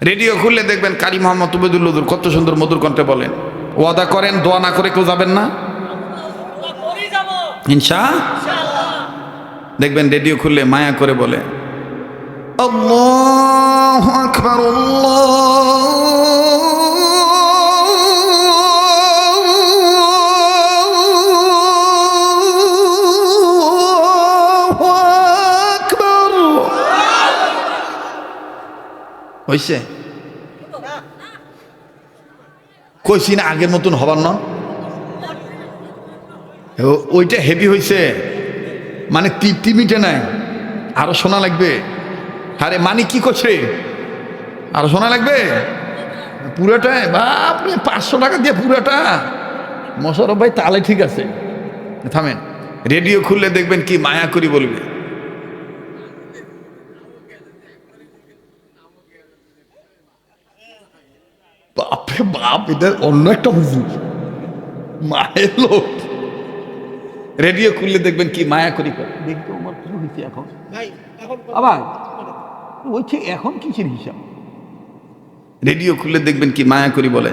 Radio খুললে দেখবেন কারি মোহাম্মদ উবেদুল্লুদুর কত সুন্দর মধুর কণ্ঠে বলেন। ওয়াদা করেন, দোয়া না করে কেউ যাবেন না? ইনশা দেখবেন রেডিও খুললে মায়া করে বলে, আল্লাহ আকবার আকবর হইছে? কইছি না আগের মতন হবার না? ওইটা হেভি হইছে। মানে তৃপ্তি মিটে নাই। আরও শোনা লাগবে। আরে মানে কি করছে? আরও শোনা লাগবে? পুরাটাই বাপরে, পাঁচশো টাকা দিয়ে পুরাটা। মশারফ ভাই তালে ঠিক আছে। থামেন। রেডিও খুললে দেখবেন কি মায়া করি বলবে বাপরে বাপ এটা অন্য একটা হুজুর। মায়ের লোক। রেডিও খুললে দেখবেন কি মায়া করি। করে দেখতে আমার কি হয়েছে এখন। আবার? বলছে এখন কিসের হিসাব? রেডিও খুললে দেখবেন কি মায়া করি বলে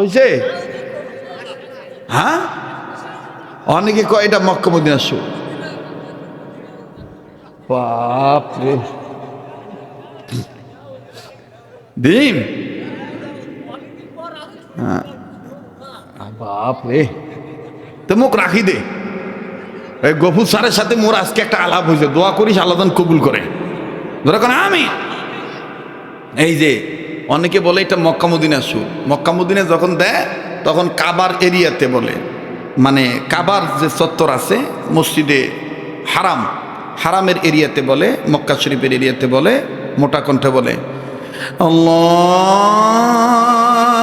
হয়েছে হ্যাঁ? অনেকে কয়, এটা মক্কা, মদিনা শো বাপরে। ডিম হ্যাঁ। বাপরে। তো মুখ রাখি দে। এই গফুর স্যারের সাথে মোর আজকে একটা আলাপ হয়েছে দোয়া করিস, আল্লাহ কবুল করে। ধরে আমি এই যে অনেকে বলে এটা মক্কামুদ্দিনা সুর। মক্কামুদ্দিনে যখন দেয়, তখন কাবার এরিয়াতে বলে। মানে কাবার যে চত্বর আছে, মসজিদে হারাম। হারামের এরিয়াতে বলে, মক্কা শরীফের এরিয়াতে বলে, মোটা কণ্ঠে বলে, আল্লাহু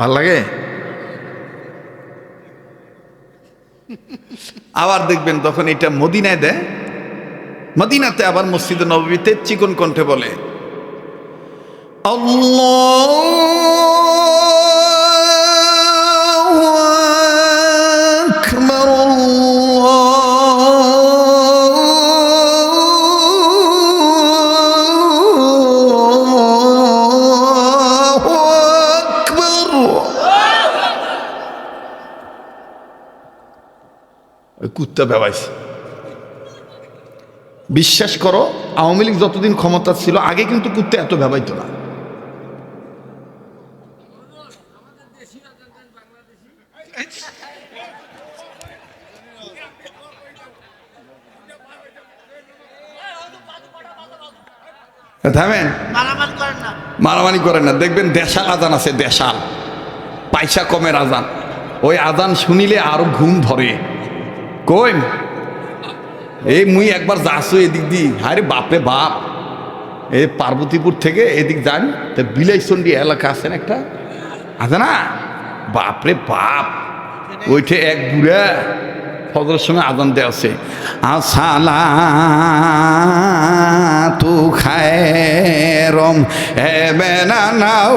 ভালো লাগে? আবার দেখবেন তখন এটা মদিনায় দেয়, মদিনাতে আবার মসজিদ নবীতে চিকন কণ্ঠে বলে, আল্লাহু ওই কুত্তা বেবাইছে বিশ্বাস করো আওয়ামী লীগ যতদিন ক্ষমতা ছিল আগে কিন্তু কুত্তা এত ভেবাইতো না। থামেন। মারামারি করেন না। মারামারি করেন না। দেখবেন দেশাল আজান আছে দেশাল। পয়সা কমের আজান। ওই আজান শুনিলে আরও ঘুম ধরে। কই? এই মুই একবার যাচ্ছ এদিক দি। আরে বাপরে বাপ। এই পার্বতীপুর থেকে এদিক যান। তা বিলাইচন্ডী এলাকা আছেন একটা? আছে না? বাপরে বাপ। ওইঠে এক বুড়া ফজরের সময় আজান দেওয়া আছে। আসালা তু খায় রম হেবে না নাও।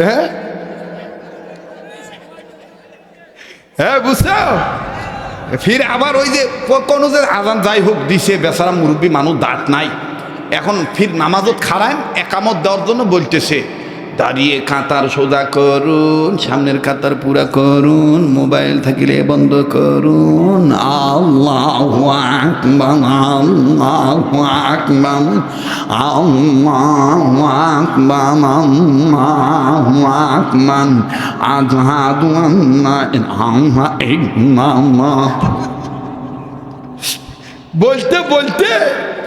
হ্যাঁ? হ্যাঁ বুঝছ? ফির আবার ওই যে কোনো যে আজান যাই হোক দিছে, বেচারা মুরব্বী মানুষ দাঁত নাই। এখন ফির নামাজত খাড়ায় একামত দেওয়ার জন্য বলতেছে। দাঁড়িয়ে কাতার সোজা করুন, সামনের কাতার পুরা করুন, মোবাইল থাকিলে বন্ধ করুন। আল্লাহ বলতে বলতে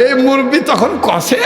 এই মুরবি তখন কষে।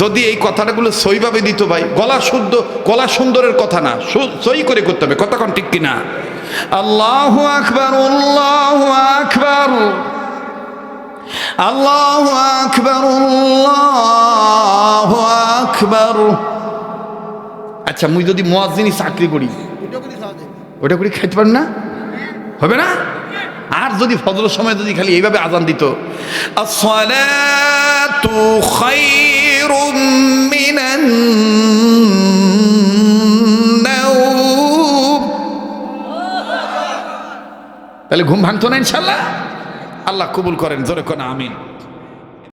যদি এই কথাটাগুলো সইভাবে দিত ভাই, গলা শুদ্ধ, গলা সুন্দরের কথা না সই করে করতে হবে, কথা কোন ঠিক কিনা আল্লাহ আকবার আল্লাহ আকবার। আল্লাহ আকবার আল্লাহ আকবার। আচ্ছা মুই যদি মোয়াজিনী চাকরি করি, ওটা করে খাইতে পারেন না? হবে না? আর যদি ফজরের সময় যদি খালি এইভাবে আজান দিত, আসসালাতু খায়রুম তাহলে ঘুম ভাঙতো না ইনশাল্লাহ? আল্লাহ কবুল করেন জোরে কোন আমিন।